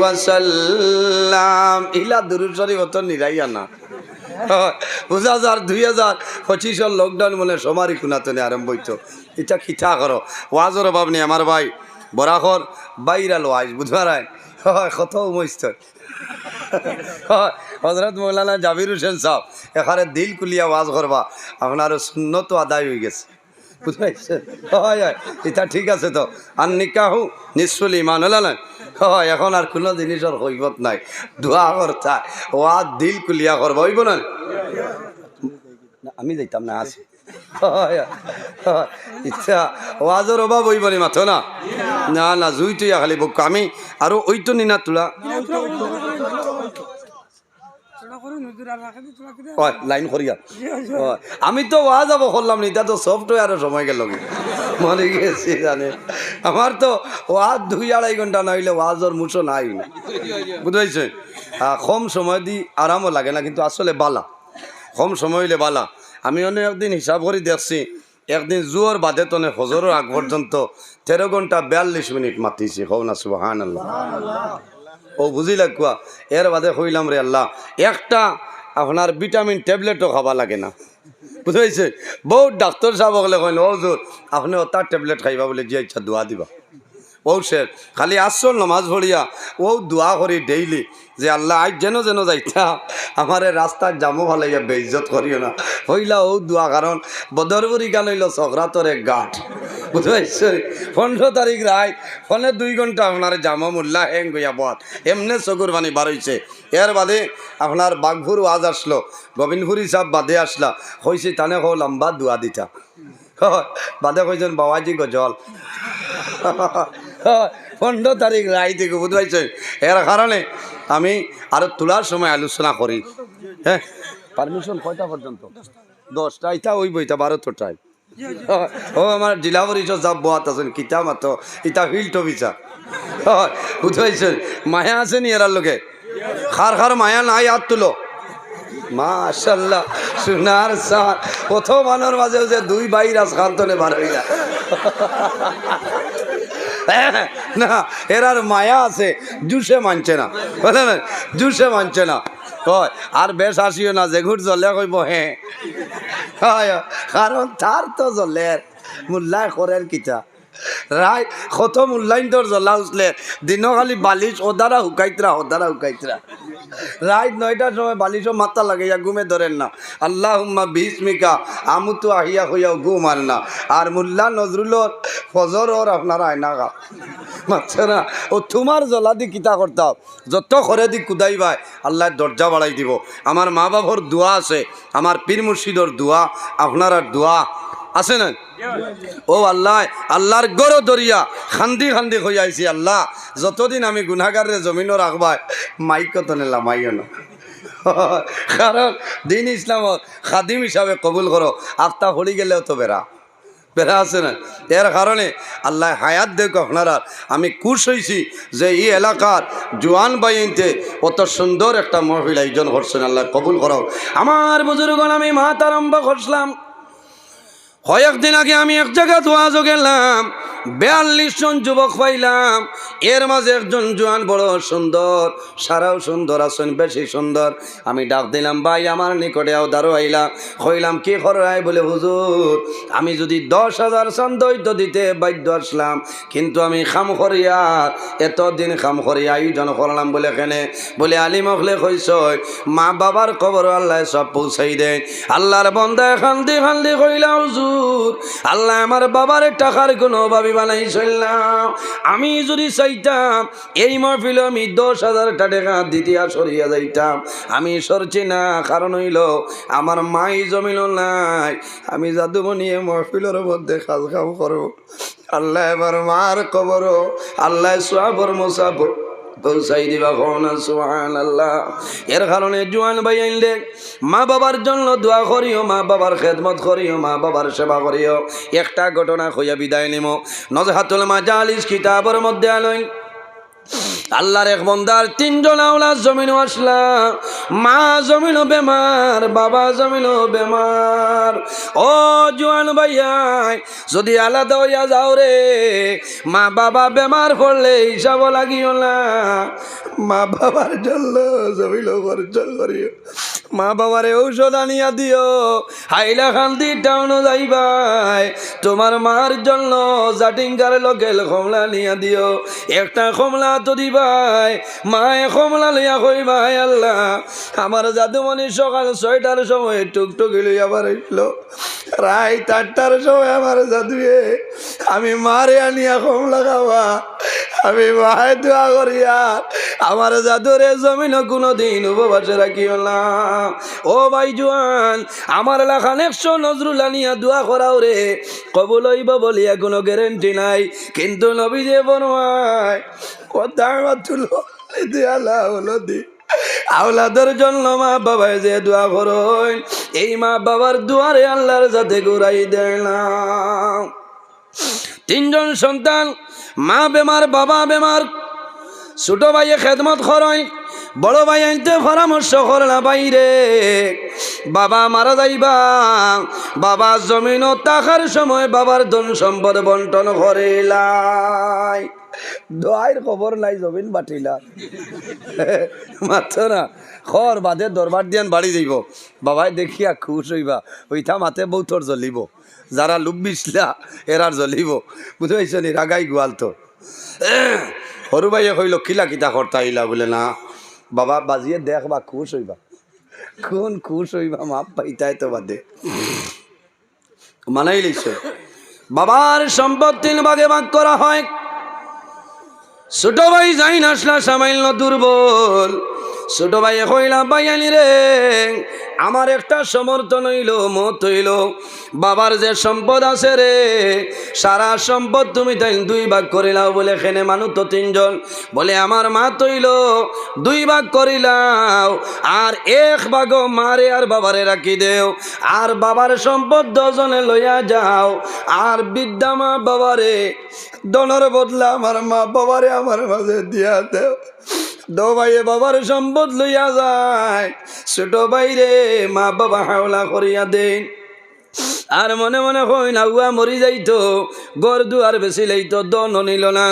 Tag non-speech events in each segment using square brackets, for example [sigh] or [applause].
ওয়াসাল্লাম ইলা দুই লকডাউন মনে আমার ভাই। বরাখর বাইরাল ওয়াজ বুঝবার হয়, কত উমস্ত হজরত মৌলানা জাবির হোসেন সাহ এখানে দিল কুলিয়া ওয়াজ করবা। আপনার শূন্য তো আদায় হয়ে গেছে। হয় হয়। এটা ঠিক আছে তো। আর নিকাহু নিশ্চলি ইমান, হলা না? হয়, এখন আর কোনো জিনিসের হৈবত নাই। দোয়া করতা ওয়া দিল কুলিয়া করবা হইব না? আমি যাইতাম না, আছি। ইচ্ছা ওয়াজের অভাব হইব নি মাথো না? না না, জুই খালি বক। আমি আৰু ওইতো নিনা তোলা? লাইন করিয়া। আমি তো ওয়া যাব করলাম নি তা তো সফটওয়্যারও সময় গেল মনে গেছি জানে। আমার তো ওয়াজ দুই আড়াই ঘণ্টা না হইলে ওয়াজর মুছো নাই। না বুঝাইছে কম সময় দি আরামও লাগে না, কিন্তু আসলে বালা। কম সময় হইলে বালা। আমি অনেক একদিন হিসাব করে দেখছি, একদিন জুয়োর বাদে তনে হজরের আগ পর্যন্ত তেরো ঘণ্টা বিয়াল্লিশ মিনিট মাতিছি। হও না সুবাহান আল্লাহ ও বুঝিলা কুয়া, এর বাদে হইলাম রে আল্লাহ। একটা আপনার ভিটামিন ট্যাবলেটও খাবা লাগে না। বুঝাইছে? বহুত ডাক্তার সাহেব হলে কইল ও জোর আপনি ওটার ট্যাবলেট খাইবা বলে যে ইচ্ছা দোয়া দিবা। ও শের খালি আসল নমাজ ভরিয়া ও দোয়া করি ডেইলি যে আল্লাহ আজ যেন যেন যাইতা আমারে রাস্তার জামো ভালাইয়া বেইজত করিও না। হইলা ও দোয়া কারণ বদরবুরি গান হইল এক গাঠ বুঝতে পনেরো তারিখ রায় ফোনে দুই ঘণ্টা আপনার জামা মোল্লা হেং গইয়া বত এমনি চকুর বানি বাড়ইছে এর বাদে আপনার বাঘপুর ওয়াজ আসলো গোবিন্দপুরি সাহ বাদে আসলা। হয়েছে তানে হো লম্বা দোয়া দিতা। বাদে কইছেন বাবাজি গজল। পনেরো তারিখ রায় থেকে বুঝতে এর কারণে আমি আরও তোলার সময় আলোচনা করি। হ্যাঁ? পারমিশন কয়টা পর্যন্ত? দশটা ইটা ওই বইটা বারোটো টাইম ও আমার জেলা পরিষদ যাব বোয়াত আছেন, কিতা মাতো ইটা ফিল্ড অফিসার বুঝতে পারছেন মায়া নি এরার লোকে খার খার মায়া নাই, হাত তুলো। মাশাল্লাহ সোনার সার। প্রথম মানের মাঝে যে দুই ভাই রাজখান্তনে বার হইলা [laughs] না এরার মায়া আছে, জুসে মানছে না। বুঝলেন জুসে মানছে না। কয়, আর বেশ আসিও না যে ঘুর জলে কইব হ্যাঁ কারণ তার তো জলের মূল্যায় করেন কিতা। রায়, কত মূল্যায়ন তোর জ্বলা উঠলে দিনকালি বালিশ ওদারা হুকাইতরা ওদারা হুকাইতরা। রাত নয়টার সময় বালিশও মাথা লাগাইয়া ঘুমে ধরেন না। আল্লাহ হুম্মা বিস্মিকা আমুতু আহিয়া হইয়াও ঘুম আর না। আর মুল্লা নজরুলর ফজর ওর আপনারা আয়না গা। মারছে না, ও তোমার জ্বলা দি কিতা করতাম যত করে দি কুদাই ভাই, আল্লাহ দরজা বাড়াই দিব। আমার মা বাবার দোয়া আছে, আমার পীর মুর্শিদর দোয়া, আপনার দোয়া। আছে না ও আল্লাহ, আল্লাহর গড় দরিয়া খান্দি খান্দি হয়ে আইছি আল্লাহ। যতদিন আমি গুনাগারে জমিনও রাখবাই, মাইক তো নিলাম মাইও না। [laughs] কারণ দিন ইসলামত খাদিম হিসাবে কবুল করো, আফতা হলি গেলেও তো বেড়া। বেড়া আছে না এর কারণে আল্লাহ হায়াত দেখ আপনারা। আমি খুশ হয়েছি যে এই এলাকার জোয়ান বাইনতে অত সুন্দর একটা মহিলা আয়োজন করছেন, আল্লাহ কবুল করো আমার বুজুর্গ আমি মাত আরম্ভ করছিলাম। কয়েকদিন আগে আমি এক জায়গা দোয়াজও গেলাম বিয়াল্লিশ জন যুবক পাইলাম। এর মাঝে একজন জোয়ান বড় সুন্দর, সারাও সুন্দর আছেন বেশি সুন্দর। আমি ডাক দিলাম, ভাই, আমার নিকটে দারো আইলাম কইলাম, কি খরাই বলে, হুজুর, আমি যদি দশ হাজার চান দৈত্য দিতে বাধ্য আসলাম, কিন্তু আমি খাম খরিয়ার এতদিন খাম খরিয়া আয়োজন করলাম বলে কেনে? বলে আলী মখলে কইস মা বাবার খবর আল্লাহ সব পৌঁছাই দেয়। আল্লাহর বন্দায় খান্দি খান্দি কইলা, হুজুর, আল্লাহ আমার বাবার টাকার কোনো ভাবি বানাই চললাম। আমি যদি চাইতাম, এই মহফিল আমি দশ হাজার টাকা দ্বিতীয় সরিয়া যাইতাম। আমি সরছি না, কারণ হইল আমার মাই জমিল নাই। আমি জাদুমণিয়ে মহফিলের মধ্যে খাজ খাম করব। আল্লাহ এবার মার কবর, আল্লাহ সোয়াবর মোসাবর। পৌঁছাই দিবা কোন আল্লাহ এর কারণে জোয়ান ভাই আইলে মা বাবার জন্য দোয়া করিও, মা বাবার খেদমত করিও, মা বাবার সেবা করিও। একটা ঘটনা হইয়া বিদায় নিম। নজহাতুল মাজালিস কিতাবর মধ্যে আনইন আল্লাহর এক বন্দার তিনজন আওলা জমিন আসলা। মা জমিন বেমার, বাবা জমিন বেমার। ও জোয়ান ভাইয়াই, যদি আলাদা হইয়া যাও রে, মা বাবা বেমার পড়লে হিসাব লাগিও না। মা বাবার জল খরচ করিও। মা বাবারে ঔষধ আনিয়া দিও। হাইলা খান্দি টাউন যাইবাই। তোমার মার জন্য জাটিংকার লোকেল কমলা নিয়া দিও। একটা কমলা তো দিবাই মায়ে কমলা লইয়া কইবাই আল্লাহ, আমার জাদুমণি সকাল ছয়টার সময় টুকটুকি লইয়া আসলো রাত আটটার সময় আমার জাদুয়ে আমি মারে আনিয়া কমলা খাওয়া। আমি মায়ে দোয়া করিয়া আমার জাদুরে জমিন কোনো দিন উপবাসে রাখিও না। ও ভাই জোয়ান, আমার লেখা একশো নজরুল আনিয়া দোয়া করাও রে। কবুল হইব বলিয়া কোনো গ্যারেন্টি নাই। কিন্তু নবী যে দি। আওলাদের জন্য মা বাবায় যে দোয়া করই এই মা বাবার দুয়ারে আল্লাহর যাতে ঘুরাই দেয় না। তিনজন সন্তান, মা বেমার, বাবা বেমার। ছোট ভাইয়ে খেদমত খরয় বড় ভাই আনতে পরামর্শ করে না বাইরে। বাবা মারা যাইবা, বাবা জমিন টাকার সময় বাবার ধন সম্পদ বন্টন করে লাই দোয়াইর খবর নাই, জমিন বাটিলা। মাত্র না, খর বাদে দরবার দিয়ান বাড়ি যাইব। বাবাই দেখিয়া খুশ হইবা ওইটা মাতে বৌথর জ্বলিব। যারা লুক বিছলা এরার জ্বলিব। বুঝতে নি রাগাই গোয়াল তো। সৰু বাইয়ে কইল, কিলা কিতা কর্তা আইলা? বলে, না। বাবা, বাজিয়ে দেখ বা, খুশ হইবা। কোন খুশ হইবা, মাপ পাইতাই তো বাদে। মানাই লইছ। বাবার সম্পদ তিন ভাগে ভাগ করা হয়। ছোট ভাই যাই নাসলা সামাইল দুর্বল। ছোট ভাই কইলা বাইয়ানি রে। আমার একটা সমর্থন হইল, মত হইল। বাবার যে সম্পদ আছে রে, সারা সম্পদ তুমি তাই দুই ভাগ করিলাও বলে এখানে মানুষ তো তিনজন। বলে আমার মা তৈল দুই ভাগ করিলাও আর এক ভাগ মারে আর বাবারে রাখি দেও। আর বাবার সম্পদ দজনে লইয়া যাও। আর বিদ্যা মা বাবারে, দনের বদলা আমার মা বাবারে আমার মাঝে দিয়া দেও। দো ভাইয়ে বাবার সম্পদ লইয়া যায়। ছোট বাইরে মা বাবা হাওলা করিয়া দেন। আর মনে মনে কই না উয়া মরি যাইতো। গর দুয়ার বেশি লাইতো দন নিল না।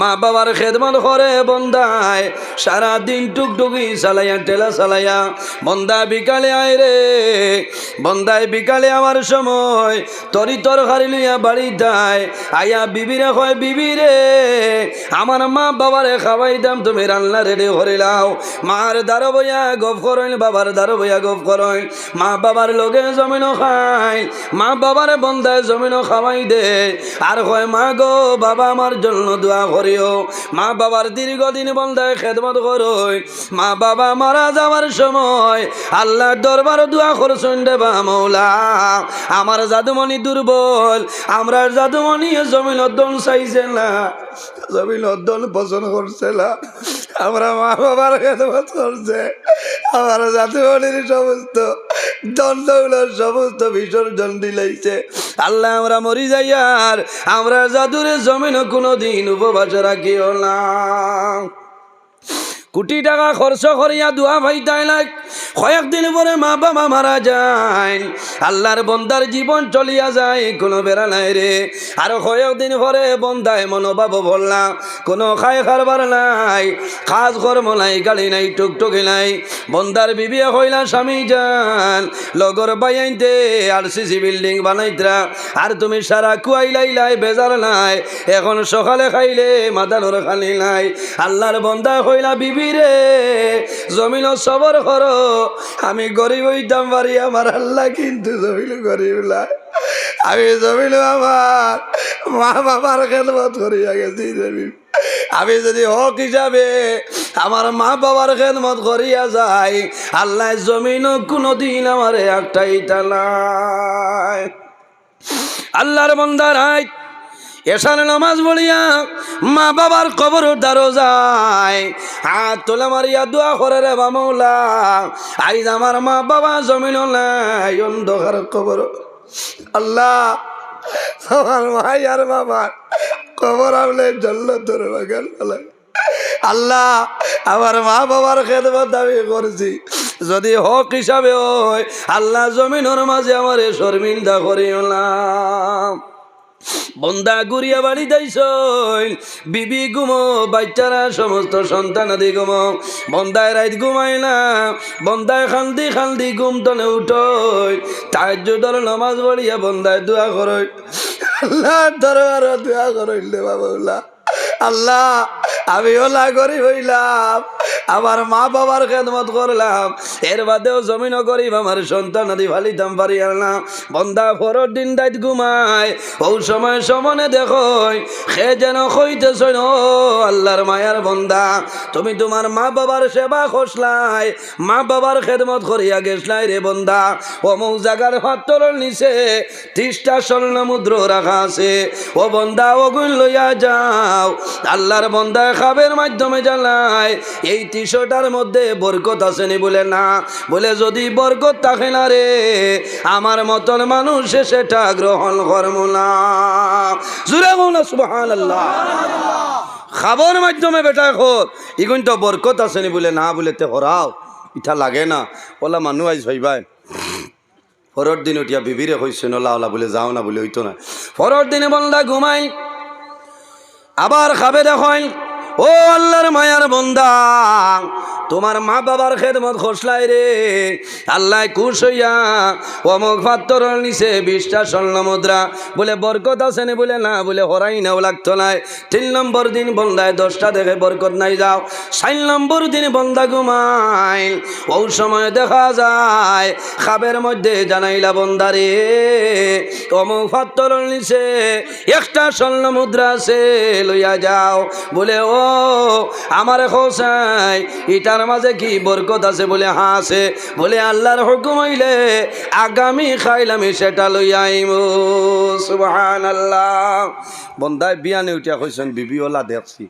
মা বাবার খেদমত করে বন্দায় সারা দিন টুকটুকি চালাইয়া টেলা চালাইয়া। বন্দা বিকালে আয় রে বন্দায় বিকালে আমার সময় তরি তরকারি লইয়া বাড়ি দায় আয়া বিবিরে কয় বিবিরে আমার মা বাবারে খাওয়াই দাম, তুমি রান্না রেডি করে লাও মার দ্বারা বইয়া গপ করইন বাবার দ্বারা বইয়া গপ করইন মা বাবার লগে জমিন খাই মা বাবার বন্দায় জমিন খাওয়াই দে। আর কয়, মা গো, বাবা আমার জন্য দোয়া করিও। মা বাবার দীর্ঘদিন বন্দায় খেদমত করই। মা বাবা মারা যাওয়ার সময় আল্লাহর দরবার দোয়া করছেন দেবা মৌলা। আমার জাদুমণি দুর্বল, আমরা জাদুমণি জমিন দল চাইছে না। জমিন দল পছন্দ করছে না। আমরা মা বাবার খেদমত করছে। আমার জাদুমণির সমস্ত দণ্ডগুলোর সমস্ত বিসর্জন দিলাইছে আল্লাহ আমরা মরি যাই আর আমরা জাদুরে জমিন কোনো দিন উপবাস রাখিও না। কোটি টাকা খরচ করিয়া দোয়া ভাই তাই লাগ কয়েকদিন পরে মা বাবা মারা যায়। আল্লাহর বন্দার জীবন চলিয়া যায়, কোনো বেড়া নাই রে। আর কয়েকদিন পরে বন্দায় মনোভাব বললাম কোনো খায় খারবার নাই। কাজ কর্ম নাই গাড়ি নাই, টুকটুকি নাই। বন্দার বিবিয়া হইলা স্বামী যান লগর বাইতে আর সিসি বিল্ডিং বানাইতরা। আর তুমি সারা কুয়াই লাইলাই বেজার নাই। এখন সকালে খাইলে মাদানোর খালি নাই। আল্লাহর বন্দা হইলা বিবি রে। জমিন সবর করো। আমি গরিব হইতাম পারি আমার আল্লাহ কিন্তু জমিন গরিব আমি জমিন আমার মা বাবার খেদমত করিয়া গেছি জমিন আমি যদি হক হিসাবে আমার মা বাবার খেদমত করিয়া যাই, আল্লাহ জমিন কোনো দিন আমার একটাই তালায় আল্লাহর বন্দার আয় এসার নামাজ পড়িয়া মা বাবার কবর দ্বারো যায় হাত তোলা মারিয়া দোয়া করে রে বামৌলা আইজ আমার মা বাবা জমিন অন্ধকার কবর। আল্লাহ, আমার ভাই আর বাবা কবর আমলে জল্ল তোর বাগান আল্লাহ, আমার মা বাবার খেদমত দাবি করছি। যদি হক হিসাবে হয়, আল্লাহ জমিনের মাঝে আমার শর্মিন্দা করিও না। বন্দা গুড়িয়া বাড়ি যাইছই বিবি ঘুমো বাচ্চারা সমস্ত সন্তান আদি ঘুমো। বন্দায় রাইত ঘুমাই না, বন্দায় খান্দি খান্দি ঘুম তনে উঠই। তার দর নমাজ পড়িয়া বন্দায় দোয়া করই আল্লাহ দরবার দোয়া করইলে বাবুল্লাহ আল্লাহ, আমি ওলা করি হইলাম। আমার মা বাবার খেদমত করলাম। এর বাদেও জমিন করিব আমার সন্তান আদি ফালিতাম পারি না বন্দা ফরর দিন দায়িত ঘুমায়। ও সময় সমনে দেখই, সে যেন কইতেছ আল্লাহর মায়ার বন্দা, তুমি তোমার মা বাবার সেবা খসলাই মা বাবার খেদমত করিয়া গেছলাই রে বন্দা। অমুক জাগার হাতর নিচে ত্রিশটা স্বর্ণ মুদ্র রাখা আছে। ও বন্দা ওগুন লইয়া যাও। আল্লাহর বন্দায় খাবের মাধ্যমে জানায় এই টিশোটার মধ্যে বরকত আসেনি বলে না। বলে যদি বরকত থাকে না রে, আমার মতন মানুষ সেটা গ্রহণ করব না। খাবার মাধ্যমে বেটা খোর ইগুন তো বরকত আসেনি বলে না বলে তে হরাও, ইটা লাগে না। ওলা মানুষ আইস ভাইবাই পরের দিন উঠিয়া বিবিরে হইছে নলা ওলা বলে যাও না বলে হইতো না। পরের দিনে বন্দা ঘুমাই, আবার খাবে দেখেন ও আল্লাহর মায়ার বন্দা, তোমার মা বাবার খেদমত খসলাই রে। আল্লাহ খুশ হইয়া অমুক পাত্তর নিচে বিশটা স্বর্ণ মুদ্রা বলে বরকত আছে নি বলে না বলে হরাই নাও লাগতো নাই। তিন নম্বর দিন বন্দায় দশটা দেখে বরকত নাই যাও। চার নম্বর দিন বন্দা ঘুমাই ও সময় দেখা যায়, খাবের মধ্যে জানাইলা বন্দারে অমুক পাত্তর নিচে একটা স্বর্ণ মুদ্রা আছে, লইয়া যাও। বলে ও আমার হোসাই, ইটার মাঝে কি বরকত আছে বলে আছে? বলে আল্লাহর হুকুম হইলে আগামী খাইলামি সেটা লইয়া আইম। সুবহান আল্লাহ বন্দায় বিয়ানে উঠিয়া কইছেন বিবিওলা দেখছি।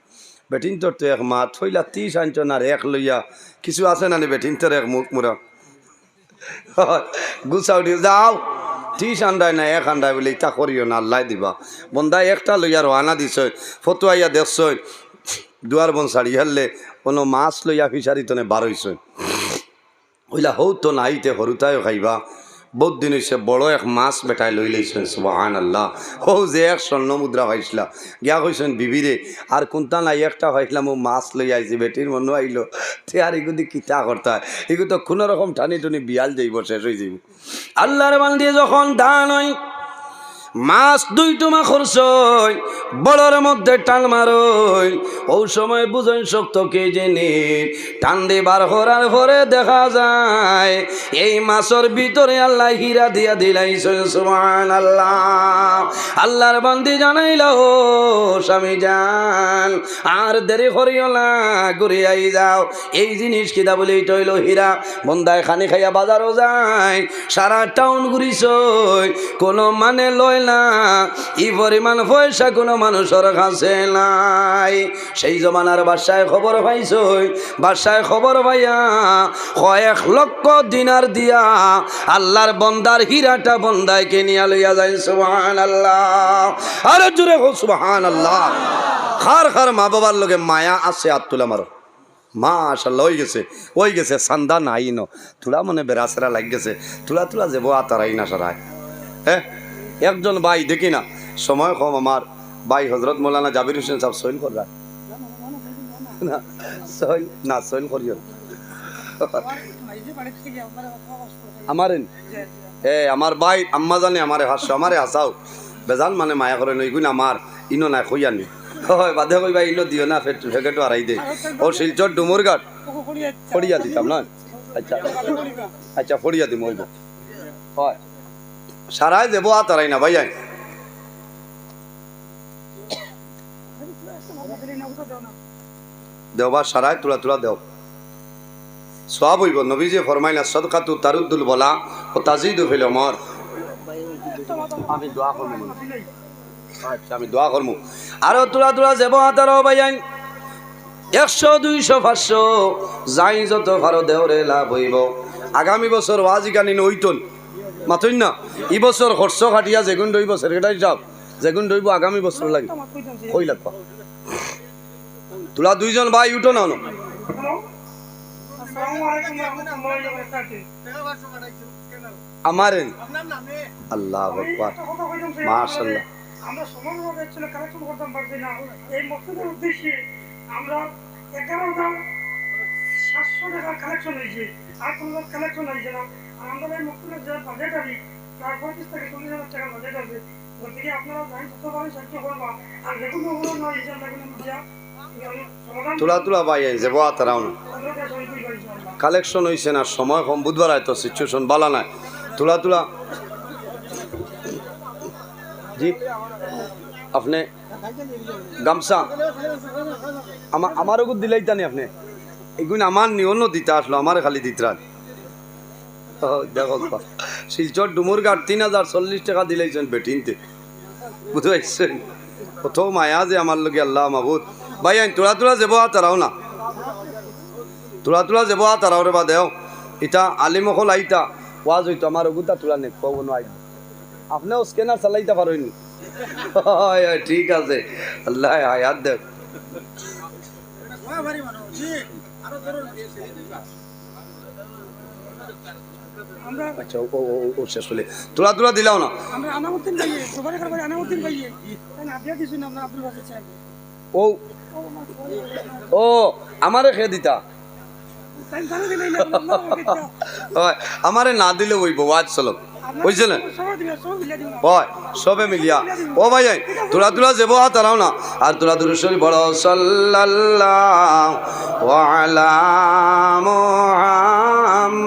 বেটিন তোর তো এক মা থইলা ত্রিশ আনছন আর এক লইয়া। কিছু আছে না বেটিন তোর এক মুখ মুরা? [laughs] গুছাও যাও। ত্রিশ আন্ডায় না, এক আন্ডায় বলে ইটা করিও না, আল্লাহ দিবা। বন্দায় একটা লইয়া রওনা দিছ, ফতুয়াইয়া দেখছ দুয়ার বন সারি হারলে কোনো মাছ লইয়া ফিসারি তনে বার হইছ। ওইলা হৌ তো নাইতে হরুতায়ও খাইবা। বহুত দিন হয়েছে বড় এক মাছ বেটাই লই লইছেন সুবাহান আল্লাহ হৌ যে এক স্বর্ণ মুদ্রা পাইছিলা। গিয়া কইছেন, বিবিরে, আর কোনটা নাই, একটা হয়েছিলাম ও মাছ লই আইছি, বেটির মনে আইলো। তে আর এগুদি কিতা করতা? এগুলো তো কোনো রকম টানি টুনি বিয়াল যাইব, শেষ হয়ে যাইব। আল্লাহর বান দিয়ে যখন ধান হয় মাছ দুই টুমা খরচই বড়র মধ্যে টান মারই। ও সময় বুঝেন শক্ত কে জেনে, টান দিবার হরার পরে দেখা যায়। এই মাছের ভিতরে আল্লাহ হীরা দিয়া দিলাইছেন সুমান আল্লাহ আল্লাহর বান্দি জানাইল ও স্বামী যান আর দেরি করিও না, ঘুরে আই যাও। এই জিনিস কিতা বলে তৈল হীরা। বন্দায় খানি খাইয়া বাজারও যায়। সারা টাউন ঘুরিছ কোনো মানে লয় না। ই পরিমাণ পয়সা কোনো মানুষের কাছে নাই। সেই জমানার বাসায় খবর পাইছই, বাসায় খবর পাইয়া কয়েক লক্ষ দিনার দিয়া আল্লাহর বন্দার হীরাটা বন্দায় নিয়া লইয়া যায় সুবহান আল্লাহ আরে জুড়ে হো সুবহান আল্লাহ খার খার মা বাবার লগে মায়া আছে আর তুলা মারো। মাশাল্লাহ ওই গেছে ওই গেছে, সান্দা নাই ন তুলা মনে বেড়াছেরা লাগ গেছে। তুলা তুলা যাব আতারাই না সারায়। হ্যাঁ? একজন ভাই, দেখি না। সময় কম আমার। ভাই, হজরত মৌলানা জাবির হোসেন সাহেব সইল করা না সইল না সইল করিও না। আমার এ, আমার ভাই, আম্মা জানে আমারে হাসছ, আমারে হাসাও। বেজান মানে মায়া করে নই, গুণ আমার। ইনো নাই কইয়ানি হয়, বাদে কইবা ইনো দিও না, ফেট, ফেকেটো আড়াই দে। ও শিলচর ডুমুর ঘাট ফড়িয়া দিতাম না? আচ্ছা। আচ্ছা ফড়িয়া দিম ওইব হয়। সারাই দেবো, আর তারাই না ভাই দেওবা সারাই তুলা তুলা দেও। সব হইব, নবীজি ফরমাইলা সদকাতু তারুদ্দুল বলা ও তাজিদু ফিল মর আমি দোয়া করব আচ্ছা আমি দোয়া করব। আরও তোলা তোলা যাব আতারও বাইয়াইন একশো, দুইশো, পাঁচশো, যাই যত ভারত দেওরে লাভ হইব। আগামী বছর ওয়াজি কানি নইতন মাথইন না ই বছর খরচ খাটিয়া যেগুন দইব সেক্রেটারি সাহেব যেগুন দইব আগামী বছর লাগে। কই লাগবা। তোলা দুইজন ভাই উঠো না আমারেন আল্লাহ যে মাশাআল্লাহ। আমরা সমাজভাবে অ্যাকচুয়ালি কালেকশন করতাম পারছি না এই মকসদের উদ্দেশ্যে আমরা এগারোটা সাতশো টাকার কালেকশন হয়েছে। আর কোনো কালেকশন হয়েছে না। আমাদের বাজেট আছে পঁয়ত্রিশ থেকে চল্লিশ হাজার বাজেট আছে। আপনারা পারেন করবা আর যেগুলো ওগুলো নয় হিসাব সমাধান তোলা তোলা ভাই যাব আতারাও না। কালেকশন হয়েছে না সময় কম বুধবার হয়তো সিচুয়েশন বালা নাই। তোলা তোলা। জি আপনি গামছা। আমার আমারও গুদ দিলাই তানি আপনি। এগুলো আমার নি অন্য দিতে আসলো আমার খালি বা। শিলচর ডুমুর গাট তিন হাজার চল্লিশ টাকা দিলাইছেন বেটিনতে। বুঝতে পারছেন কত মায়া যে আমার লোকে আল্লাহ মাহবুদ ভাই আইন তোরা তোরা যাব তারাও না। তোলা তোলা যাব তারাও রে বা দেও ইটা আলিমকল আইতা। ওয়াজ হইতো আমার ওগুতা তোলা নে কব আই আপনিও স্ক্যানার চালাইতে পারেন হয়, ঠিক আছে। আল্লাহ হায়াত দেখ আমরা আচ্ছা ও ও শেষ হলে। তোলা তোলা দিলাও না। আমরা আনামুদ্দিন সবার কাছে আনামুদ্দিন না? আমরা আব্দুল সাহেব ও ও আমারে খেয়ে দিতা। হয় আমারে না দিলে হইব ওয়াজ চলক বুঝছে না। হয় সবে মিলিয়া। ও ভাই তোরা তোরা যাব আর তারাও না। আর তোরা দূর শরীর বড় সাল্লাল্লাহু আলা মুহাম্মদ।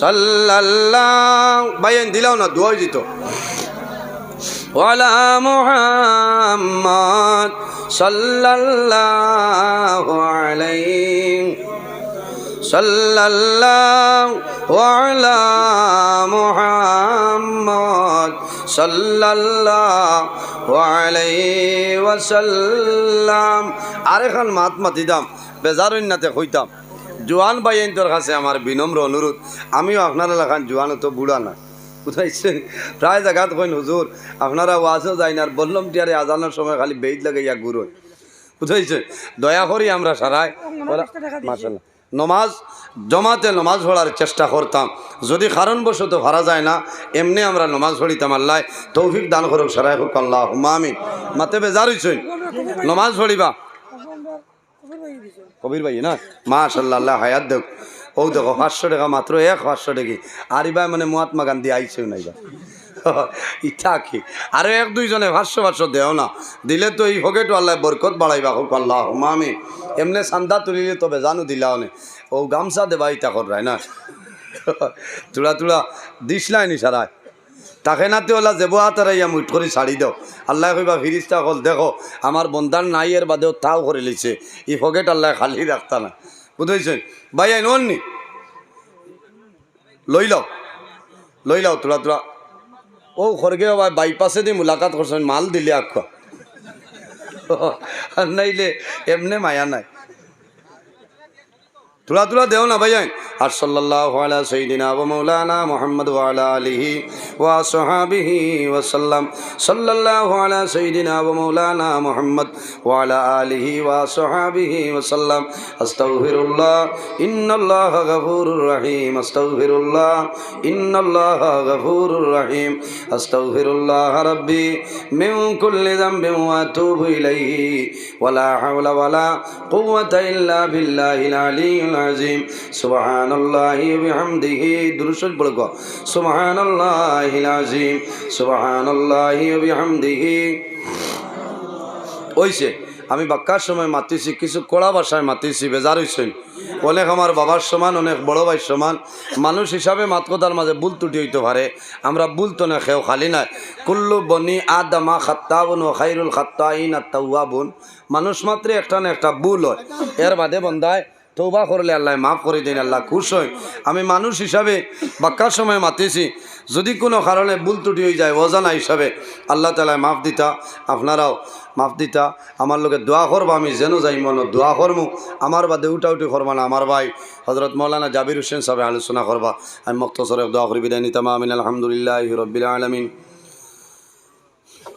সাল্লাল্লাহু। ভাইয়েন দিলাও না দোয়া দিত। ওয়ালা মুহাম্মদ সাল্লাল্লাহু আলাইহি সাল্লাল্লাহু আলা মুহাম্মদ সাল্লাল্লাহু আলাইহি ওয়াসাল্লাম। আরেখান মাত মাতিদাম বেজারইন্নাতে কইতাম জোয়ান বাইন তোর কাছে আমার বিনম্র অনুরোধ। আমিও আপনার এলাকান জোয়ান, তো বুড়া না। বুঝাইছেন? প্রায় জায়গাত কইন হুজুর। আপনারা ওয়াজও যাই না, আর বললাম টিয়ারে আজানোর সময় খালি বেদ লাগাইয়া ঘুরোয় বুঝাইছেন? দয়া করি আমরা সারাই। মাসাল্লাহ নমাজ, জমাতে নমাজ পড়ার চেষ্টা করতাম। যদি কারণবশত ভাড়া যায় না, এমনি আমরা নমাজ পড়িতাম আল্লাহ। তৌফিক দান করুক, সারাই হোক আল্লাহ হুমামিন মাতে বেজার হইছেন? নমাজ পড়িবা? কবির ভাই, না? মাশাল্লাহ আল্লাহ হায়াত দেখ। ও দেখো, পাঁচশো টাকা মাত্র, এক পাঁচশো টাকি। আর ইবা মানে মহাত্মা গান্ধী আইছেও নাই ইবা [laughs] ইটা কি? আরও এক দুইজনে পাঁচশো পাঁচশো দেও না। দিলে তো এই হকেটো আল্লাহ বরকত বাড়াইবা হোক আল্লাহ মামি এমনি চান্দা তুলিলে তবে জানো দিলাও নে ও গামছা দেবা ইটা কর না? [laughs] তুলা তুলা দিস নাই নি সারায়। তাকে নাতে ওলা যেব আতারাইয়া মুঠ করে ছাড়ি দাও আল্লাহ কইবা ফিরিস্তা হল দেখো আমার বন্ধার নাই এর বাদেও তাও করে লিছে। ই ফকেট আল্লাহ খালি রাখতা না বুঝেছেন ভাই, আইন নি? লই লও লই লও তোলা তোলা ও খরগে ভাই বাইপাসে দি মুলাকাত করছেন মাল দিলে আর [laughs] নাইলে এমনে মায়া নাই। তুলা তুলা দেও না ভাই আর সাল্লাল্লাহু আলা সাইয়্যিদিনা ওয়া মাওলানা মুহাম্মদ ওয়া আলা আলিহি ওয়া সাহাবিহি ওয়া সাল্লাম। সাল্লাল্লাহু আলা সাইয়্যিদিনা ওয়া মাওলানা মুহাম্মদ ওয়া আলা আলিহি ওয়া সাহাবিহি ওয়া সাল্লাম। আস্তাগফিরুল্লাহ, ইন্নাল্লাহা গফুরুর রহিম। আস্তাগফিরুল্লাহ, ইন্নাল্লাহা গফুরুর রহিম। আস্তাগফিরুল্লাহ রাব্বি মিন কুল্লি যামবিন ওয়া আতুবু ইলাইহি। ওয়া লা হাওলা ওয়া লা কুওয়াতা ইল্লা বিল্লাহিল আলিয়্যিল আযীম সুবহানাল্লাহি ওয়া বিহামদিহি দুরূদ পড়ো গো সুবহানাল্লাহিল আযীম সুবহানাল্লাহি ওয়া বিহামদিহি ওইছে, আমি বাক্কার সময় মাতিছি, কিছু কড়া ভাষায় মাতিছি, বেজার হইছেন। অনেক আমার বাবার সমান, অনেক বড় ভাইয়ের সমান। মানুষ হিসাবে মাত কথার মাঝে ভুল ত্রুটি হইতে পারে। আমরা ভুল তো না, খেও খালি নাই কুল্লু বনি আদামা খাত্তাবুন ও খাইরুল খাত্তা ইন আত্মাউয়াবুন মানুষ মাত্র একটা না একটা ভুল হয়। এর বাদে বন্ধায় তৌবা করলে আল্লাহ মাফ করে দিন, আল্লাহ খুশ হয় আমি মানুষ হিসাবে বাক্কার সময় মাতিছি যদি কোনো কারণে ভুল ত্রুটি হয়ে যায়, অজানা হিসাবে আল্লাহ তালায় মাফ দিতা, আপনারাও মাফ দিতা। আমার লোকে দোয়া করব, আমি যেন যাই মনে দোয়া করব আমার বাদে উঠা উঠি করবা না, আমার ভাই হজরত মৌলানা জাবির হোসেন সাহেব আলোচনা করবা। আমি মক্তসরে দোয়া করি, বিদায় নিতাম, আমিন, আলহামদুলিল্লাহ রবিল আলমিন।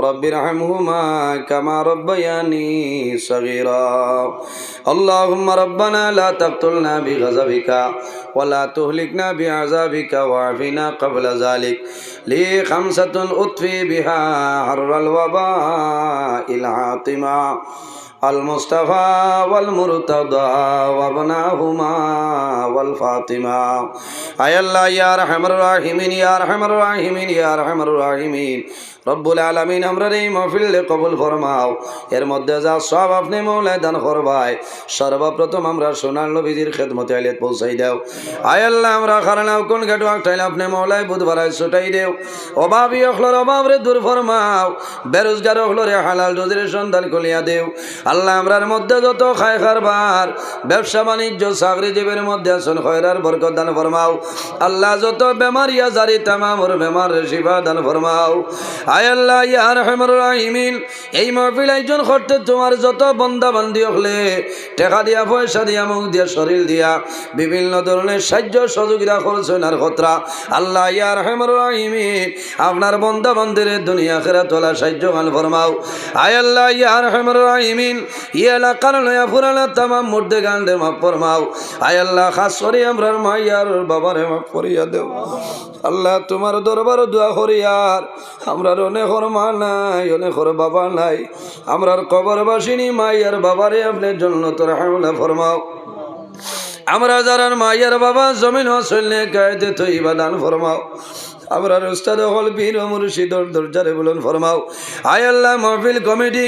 رب ارحمهما كما ربياني صغيرا. اللهم ربنا لا تقتلنا بغضبك ولا تهلكنا بعذابك وعافنا قبل ذلك. لي خمسة أطفي بها حر الوباء العاطمة. المصطفى والمرتضى وابناهما والفاطمة. أي الله يا رحم الراحمين يا رحم الراحمين يا رحم الراحمين. রব্বুল আলমিন আমরা এই মহফিলে কবুল ফরমাও। এর মধ্যে যা সব আপনি মৌলায় দান করবাই, সর্বপ্রথম আমরা সোনার নবীজির খেদমতে আলিয়াত পৌঁছাই দেও। আয় আল্লাহ, আমরা খারানাও কোন গেটু আটাইলে আপনি মৌলায় বুধবারায় ছুটাই দেও। অভাবী অখলোর অভাব রে দূর ফরমাও, বেরোজগার অখলোরে হালাল রোজের সন্ধান কলিয়া দেও। আল্লাহ, আমরার মধ্যে যত খায় খারবার, ব্যবসা বাণিজ্য, চাকরি জীবের মধ্যে আসুন খয়রার বরকত দান ফরমাও। আল্লাহ, যত বেমারিয়া জারি তামামর বেমার শিফা দান ফরমাও। ইয়া এই যত বন্দা দিয়া দিয়া দিয়া দিয়া, বিভিন্ন সহযোগিতা ইয়া আপনার বন্দা বান্দির দুনিয়া খেরা তোলা সাহায্য গান ফরমাও। আয় আল্লাহ, ইয়া রহমান রাহিমিন ই এলাকার নয়া তামাম মুর্দে গান্ডে মাফ ফরমাও। আয় আল্লাহ, খাস মাইয়ার করিয়া দেও। আল্লাহ তোমার দরবার দোয়া হরিয়ার আমরার অনেকর মা নাই অনেকর বাবা নাই। আমরার কবর বাসিনী মাইয়ার বাবারে আপনার জন্য তোর হামলা ফরমাও। আমরা যারা মাইয়ার বাবা জমিন হসলে গায়েতে থইবা দান ফরমাও। আমরা উস্তাদ হল বীর ও মুর্শিদর দরজারে বলুন ফরমাও। আয় আল্লাহ মহফিল কমিটি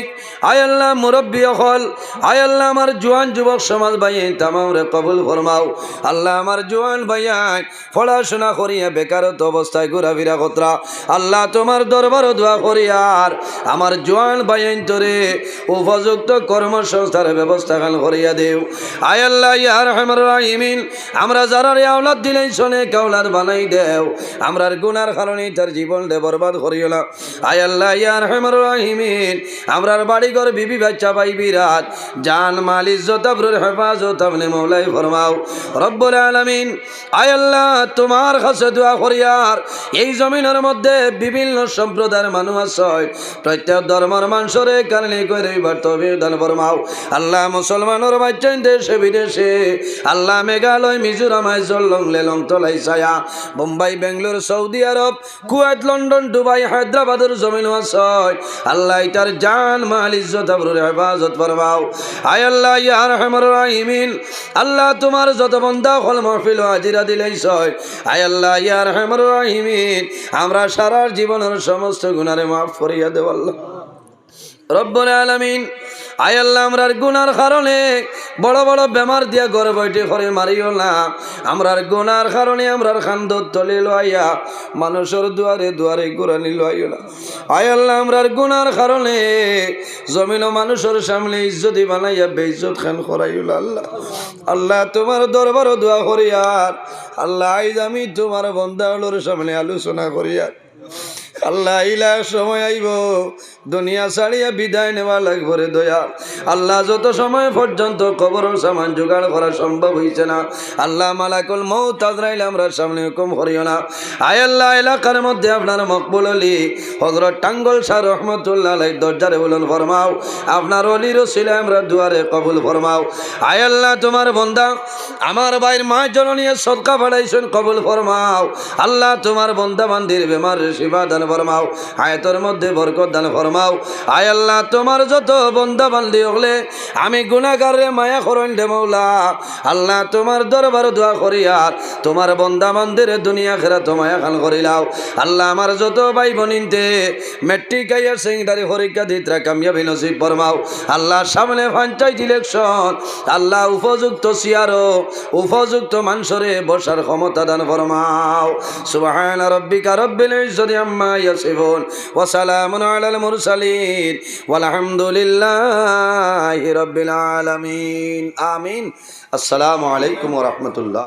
আয় আল্লাহ মুরব্বী হল, আয় আল্লাহ আমার জোয়ান যুবক সমাজ ভাইয়ে তামামরে কবুল ফরমাও। আল্লাহ আমার জোয়ান ভাইয়াই পড়াশোনা করিয়া বেকারত্ব অবস্থায় ঘোরাফেরা কতরা। আল্লাহ তোমার দরবার দোয়া করিয়ার আমার জোয়ান ভাইয়াইন তোরে উপযুক্ত কর্মসংস্থার ব্যবস্থা খান করিয়া দেও। আয় আল্লাহ ইয়ার রাহিমিন, আমরা যারা রে আওলাদ দিলেই শোনে কাউলাদ বানাই দেও। আমরার গুনার কারণে তার জীবন দে বরবাদ করিও না। আয় আল্লাহ ইয়ার রহমান রাহিমিন। আমরার বাড়ি ঘর বিবি বাচ্চা পাই বিরাট। জান, মাল, ইজ্জত, আবরুর হেফাজত আপনি মৌলাই ফরমাও। রব্বুল আলামিন, আয় আল্লাহ, তোমার কাছে দোয়া করিয়ার এই জমিনের মধ্যে বিভিন্ন সম্প্রদায়ের মানুষ আছে। প্রত্যেক ধর্মের মানুষরে কারণে করে বার্তবীর দান ফরমাও। আল্লাহ মুসলমানের বাচ্চান দেশে বিদেশে। আল্লাহ মেঘালয়, মিজোরাম, আইজলং, লেলং তলাই ছায়া। Bombay Bangalore, Saudi Arab Kuwait, London, Dubai, হায়দ্রাবাদের জমিন আল্লাহ তার জান, মাল, ইজ্জত হেফাজত ফরমাও। আয় আল্লাহ, ইয়া রহমান রাহিমিন। আল্লাহ তোমার যত বন্দা হল মহফিল হাজিরা দিলেই ছয়। আয় আল্লাহ, ইয়া রহমান রাহিমিন। আমরা সারা জীবনের সমস্ত গুণারে মাফ করিয়া দেব আল্লাহ। রব্বুল আলামিন আয় আল্লাহ আমরার গুনার কারণে বড় বড় বেমার দিয়া ঘরে বইটে করে মারিও না। আমরার গুনার কারণে আমরার খান্দ তলে লইয়া মানুষের দুয়ারে দুয়ারে গুরানি লইও না। আয় আল্লাহ আমরার গুনার কারণে জমিন মানুষের সামনে ইজ্জতি বানাইয়া বেইজ্জত খান করাইল আল্লাহ। আল্লাহ, তোমার দরবার দোয়া করিয়ার আল্লাহ, আইজ আমি তোমার বন্ধাগুলোর সামনে আলোচনা করিয়ার আল্লাহ ইলা সময় আইব, দুনিয়া ছাড়িয়া বিদায় নেওয়া লাগবে রে দয়া আল্লাহ যত সময় পর্যন্ত কবর সামান জোগাড় করা সম্ভব হইছে না, আল্লাহ মালাকুল মৌ তাজরাইল আমরা সামনে হুকুম করিও না। আয় আল্লাহ, এলাকার মধ্যে আপনার মকবুল আলী হজরত টাঙ্গল শাহ রহমতুল্লাহ আলাই দরজারে বলুন ফরমাও, আপনার অলির ছিলে আমরা দুয়ারে কবুল ফরমাও। আয় আল্লাহ, তোমার বন্দা আমার ভাইয়ের মা জননীয় সদকা বাড়াইছেন, কবুল ফরমাও। আল্লাহ তোমার বন্ধা বান্দির বেমার শিবা দান ফরমাও হায়াতর মধ্যে বরকত দান ফরমাও। আয় আল্লাহ, তোমার যত বন্ধা বান্দি হলে আমি গুণাগারে মায়া করণ দে মৌলা। আল্লাহ তোমার দরবার দোয়া করিয়ার তোমার বন্দা বান্দিরে দুনিয়া খেরা তোমায়া খান করিলাও। আল্লাহ আমার যত ভাই বোনিনতে মেট্রিক আইয়ার সেকেন্ডারি পরীক্ষা দিতরা কামিয়াবি নসিব ফরমাও। আল্লাহ সামনে পঞ্চায়েত ইলেকশন, আল্লাহ উপযুক্ত সিয়ারো উপযুক্ত মানুষরে বসার ক্ষমতা দান ফরমাও। সুবহান রব্বিকা রব্বিল ইজ্জতি আম্মা ইয়াসিফুন ওয়া সালামুন আলাল মুরসালিন। ওয়াল হামদুলিল্লাহি রব্বিল আলামিন। আমিন। আসসালামু আলাইকুম ওয়া রাহমাতুল্লাহ।